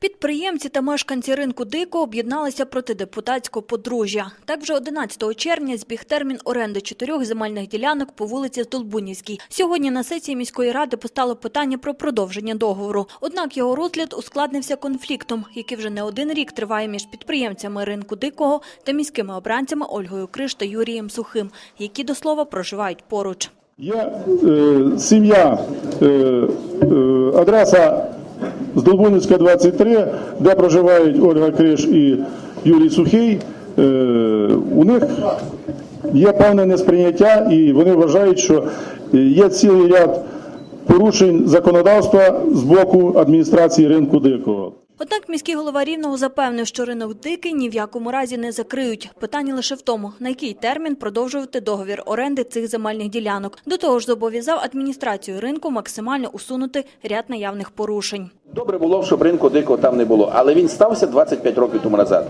Підприємці та мешканці ринку Дико об'єдналися проти депутатського подружжя. Так вже 11 червня збіг термін оренди чотирьох земельних ділянок по вулиці Здолбунівській. Сьогодні на сесії міської ради постало питання про продовження договору. Однак його розгляд ускладнився конфліктом, який вже не один рік триває між підприємцями ринку Дикого та міськими обранцями Ольгою Криш та Юрієм Сухим, які до слова проживають поруч. Є е, сім'я, е, е, адреса Здолбунівська, 23, де проживають Ольга Криш і Юрій Сухий. Е, у них є певне несприйняття, і вони вважають, що є цілий ряд порушень законодавства з боку адміністрації ринку дикого. Однак міський голова Рівного запевнив, що ринок дикий ні в якому разі не закриють. Питання лише в тому, на який термін продовжувати договір оренди цих земельних ділянок. До того ж зобов'язав адміністрацію ринку максимально усунути ряд наявних порушень. Добре було, щоб ринку дикого там не було, але він стався 25 років тому назад.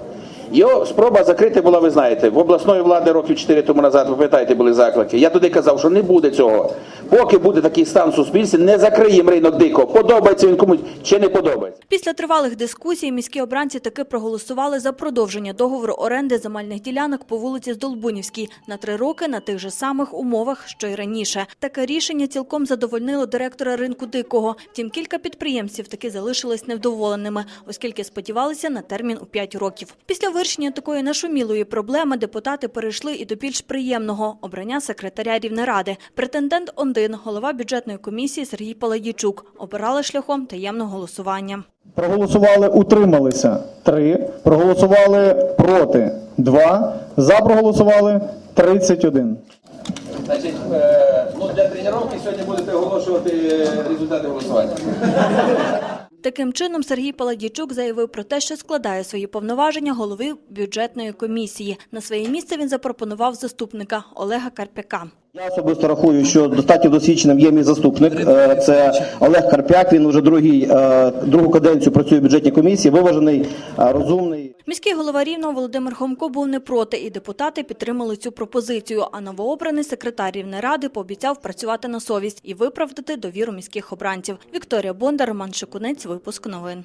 Його спроба закрити була, ви знаєте, в обласної влади років 4 тому назад, ви пам'ятаєте, були заклики. Я туди казав, що не буде цього. Поки буде такий стан в суспільстві, не закриємо ринок дикого. Подобається він комусь чи не подобається. Після тривалих дискусій міські обранці таки проголосували за продовження договору оренди земельних ділянок по вулиці Здолбунівській на три роки на тих же самих умовах, що й раніше. Таке рішення цілком задовольнило директора ринку дикого. Втім, кілька підприємців таки залишились невдоволеними, оскільки сподівалися на термін у 5 років. Після вирішення такої нашумілої проблеми депутати перейшли і до більш приємного обрання секретаря Рівнеради. Претендент Ондин, голова бюджетної комісії Сергій Паладійчук, обирали шляхом таємного голосування. Проголосували, утрималися три. Проголосували проти два. За проголосували 31. Значить, ну для тренування сьогодні будете оголошувати результати голосування. Таким чином, Сергій Паладійчук заявив про те, що складає свої повноваження голови бюджетної комісії. На своє місце він запропонував заступника Олега Карпяка. Я особисто рахую, що достатньо досвідченим є мій заступник. Е, Це Олег Карпяк. Він вже другий, е, другу каденцію працює в бюджетній комісії. Виважений, е, розумний. Міський голова Рівного Володимир Хомко був не проти, і депутати підтримали цю пропозицію. А новообраний секретар Рівнеради пообіцяв працювати на совість і виправдати довіру міських обранців. Вікторія Бондар, Роман Шикунець, випуск новин.